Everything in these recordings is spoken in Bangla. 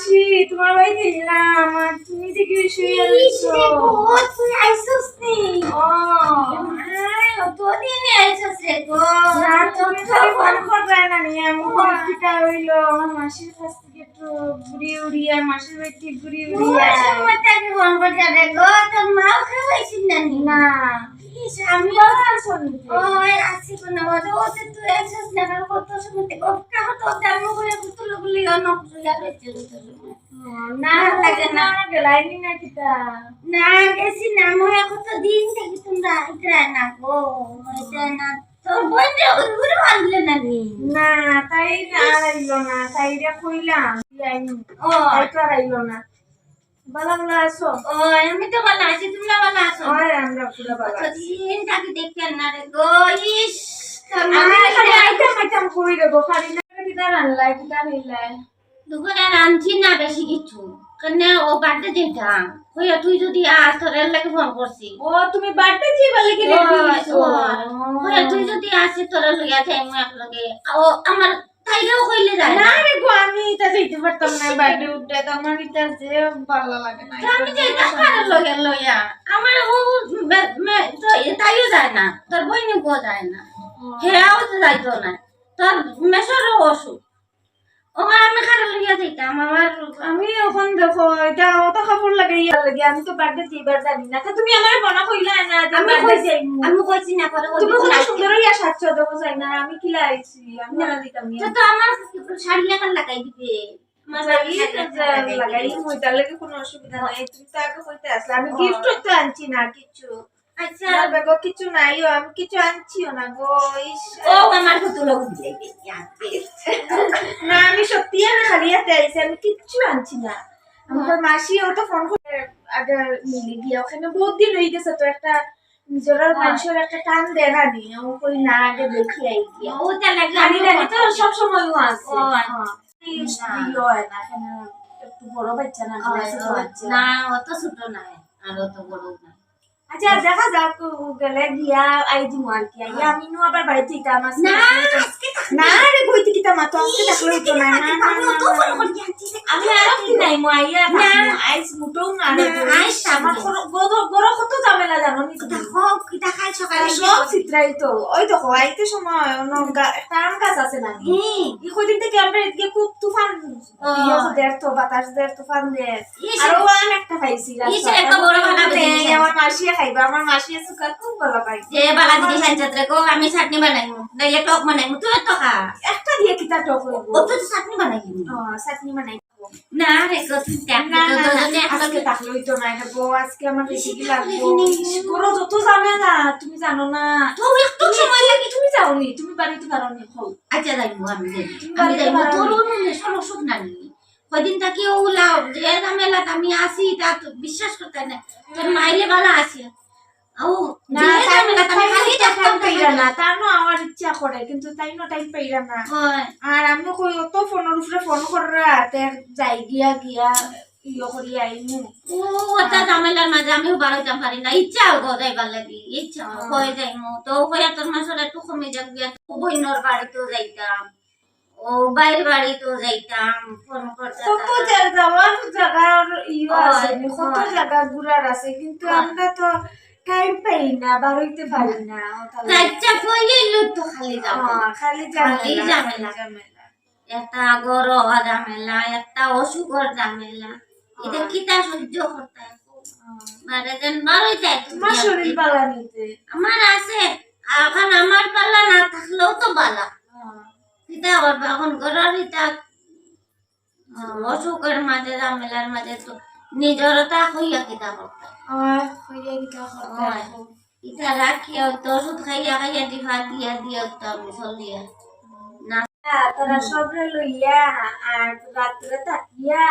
মাসি তোমার বাড়ি দিলাম আর তুমি দেখি শুয়ে রয়েছো ও। না তুমি খালি ফোন করবে না নিয়ে আমি পরীক্ষিতা হইল আমার মাসির কাছ থেকে একটু ঘুরিয়ে উড়িয়ে মাসির বাড়ি থেকে ঘুরিয়ে উড়িয়ে না আমি আর শুনতে না। লাগে না। গেলাইনি না কিতা? না গেছি না মই কত দিন থেকে তোমরা ইতরা না গো এটা না। তোর বোন রে আনলে না নি না তাই আইলো না তাই রে কইলাম ও। আইলো না। বালা বালা আসো ও আমি তো ভালো আছি তোমরা আছো? হয় আমরা পুরো বালা কত দিন থেকে দেখতে না রে গো ইস আমি খালি আইতাম আইতাম কই রে গো খালি না কিতা রান্লাই কিতা হইলাই দোকানে রাঁধছি না বেশি কিছু। কেন ও বাড়তে যেতাম হইয়া তুই যদি আস তোর লাগে ফোন করছি। ও তুমি বার্থডে যে বলে কি ও, রেডি ও, হইয়া তুই যদি আসে তোর লইয়া যাই মু এক লগে। ও আমার কইলে যায় না। রে গো আমি এটা যাইতে পারতাম না উঠে তো আমার এটা যে ভালো লাগে না আমি লগে লইয়া। আমার ও তো এটাইও তাইও যায় না তোর বইনে গো যায় না। হেরাও তো যাইতো না। তোর মেশরও অসুখ। ওখানে আমি কারোর লইয়া যাইতাম আমার আমি এখন দেখো এটা অত খবর লাগে ইয়ার লাগে আমি তো বার্থডে দিবার জানি না। তো তুমি আমার কইলা না যে আমি কইছি আমি কইছি না পরে তুমি কত সুন্দর ইয়া সাজছো দেখো যাই না আমি কি লাইছি আমি না দিতাম তো তো আমার শাড়ি লাগা লাগাই দিবে। লাগাই শাড়ি লাগাই লাগাই দিবে। মই তার লাগে কোনো অসুবিধা নাই। তুমি তো আগে কইতে আসলে আমি গিফট তো আনছি না কিছু। আচ্ছা আমার কিছু নাই আমি কিছু আনছিও না গো ও আমার কত লোক না আমি সত্যি আমি খালি হাতে আইছি আমি কিচ্ছু আনছি না। আমার মাসি ও তো ফোন করে আগে মিলে গিয়া ওখানে বহুত দিন হয়ে গেছে তো একটা নিজের মানুষের একটা টান দেখা নি ও কই না আগে দেখি আই গিয়া ও তা লাগে জানি জানি তো সব সময় ও আছে। ও, হ্যাঁ। এই দিও হয় না এখানে একটু বড় বাচ্চা না না অত ছোট নাই আর অত বড় না। আচ্ছা দেখা যাক গেলে গিয়া আই দিমু আর কি আমি নু আবার বাড়িতে ইতাম আছে না না রে কইতে তো আজকে দেখল তো না না না, আমি আর কি নাই মো আইয়া না। আইস মুটোও না আইস আমার বড় কত জানো নি? দেখো সকালে সব চিত্রাই তো। ওই দেখো আইতে সময় অন্য আম গাছ আছে না? ই কদিন থেকে আমরা এদিকে খুব তুফান। ইয়ে দের তো বাতাস দের তুফান দের আর ও আম একটা খাইছি ইস, একটা বড় মাসিয়ে খাইবা আমার মাসিয়ে খুব ভালো পাই যে বালা দিদি গো আমি চাটনি বানাইমু নাইলে টক বানাইমু তুই তো খা একটা দিয়ে কিতা টক হইব ও তো চাটনি বানাইমু ও চাটনি বানাই না রে গো তুই দেখ না তো না তো না, যদি আজকে না আজকে আমার বেশি কি লাগবো। করো যত ঝামেলা তুমি জানো না। তো একটু সময় লাগে তুমি যাওনি তুমি বাড়িতে পারোনি হও আচ্ছা যাইমু আমি যাইমু আমি যাইমু তোর কদিন থাকি ও লাও যে ঝামেলা আমি আসি তা বিশ্বাস করতে না। তোর মাইলে বালা আসি। ও না আমার ইচ্ছা করে কিন্তু তাই না টাইম পাইরা না আর আমি কই অত ফোনের উপরে ফোন করে যাই গিয়া গিয়া ইয়ে করি আইমু। ও ওটা ঝামেলার মাঝে আমিও বাড়াইতে পারি না। ইচ্ছা গো যাইবার লাগি ইচ্ছা হয়ে। যাইমু। তো হইয়া তোর মাসের একটু কমে যাক গিয়া বইনর বাড়িতেও যাইতাম। ও বাড়িতেও যাইতাম ফোন করতে কত যাওয়ার জায়গার ইয়ে আছে কত জায়গা ঘুরার আছে কিন্তু আমরা তো টাইম পাই না বাড়াইতে পারি না তো খালি হ্যাঁ, খালি খালি ঝামেলা একটা গরম ঝামেলা একটা অসুখর ঝামেলা। এটা কিতা সহ্য করতে যেন বারোই যায় তোমার শরীর বালা নিতে। আমার আছে এখন আমার পাল্লা না থাকলেও তো বালা। কিতা আবার এখন ঘরের এটা অসুখের মাঝে ঝামেলার মাঝে তো নিজরতা হইয়া কিতা করতে ইটা রাখিয়া তো ওষুধ খাইয়া খাইয়া দিফা দিয়া দিয়া তো আমি চলিয়া। না তোরা সবরে লইয়া আর রাত্রে থাকিয়া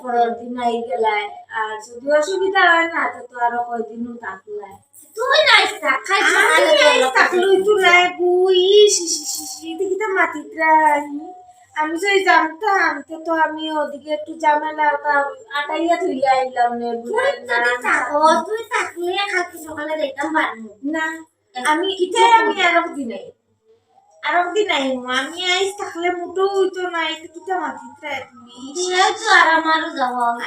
পরের দিন আই গেলাই আর যদি অসুবিধা হয় না তো তো আরও কয়দিনও থাকলাই তুই নাই খাই আমি এই থাকলই তুলাই বুই দেখিতে মাতিত্রাই আমি যদি জানতাম তো তো আমি ওদিকে একটু ঝামেলা আটাইয়া থইয়া আইলাম নে বুঝলেন না? তুই থাকলে খাকি সকালে পারব না আমি ইতে আমি আর দিনে আর একদিন আইমু আমি আইস থাকলে মুটো হইতো না এতে কিটা মাথিতা তুমি। যেহেতু আর আমারও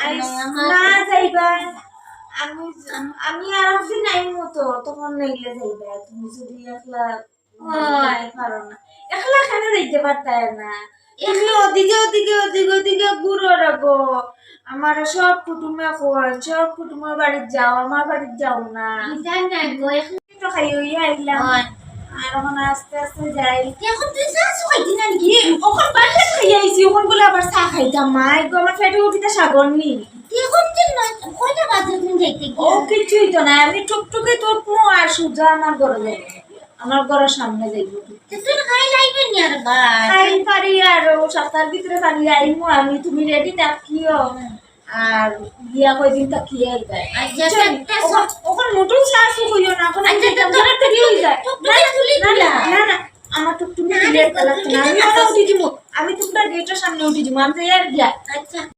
আইস না, যাইবা। আমি আমি আর একদিন আইমু তো তখন নাইলে যাইবা। তুমি যদি একলা। পারো না। একলা কেন যাইতে পারতায় না তুমি ওদিকে ওদিকে ওদিকে ওদিকে ঘুরো রাখো আমার সব কুটুমে সব কুটুমের বাড়িতে যাও আমার বাড়িতে যাও না। নাই তো খাই হইয়া আইলাম। আর এখন আস্তে আস্তে যাই। এখন তুই চাষ খাইতি না নাকি? কি ওখন খাই আইছি ওখন বলে আবার চা খাইতাম মাই গো আমার পেটে উঠিতে সাগর নি তুই এখন যে কয়টা বাজে তুমি যাইতে ও কিছুই তো না আমি টুকটুকে তোর পো আর সুজা আমার ঘরে যাই। আমার ঘরের সামনে যাইব তো তুই খাই লাইবে নি আর ভাই খাই পারি আর ও সপ্তাহের ভিতরে পারি আইমু আমি তুমি রেডি থাকিও আর বিয়া কয়দিন তাকিয়ে আইবাই আচ্ছা একটা মোটর চার্জ হইও না এখন আচ্ছা, তো তোর যায় না না না না আমার তো তুমি দিলে না, আমি তো উঠে দিব আমি তোমরা গেটের সামনে উঠি দিমু আমি তো আর গিয়া আচ্ছা।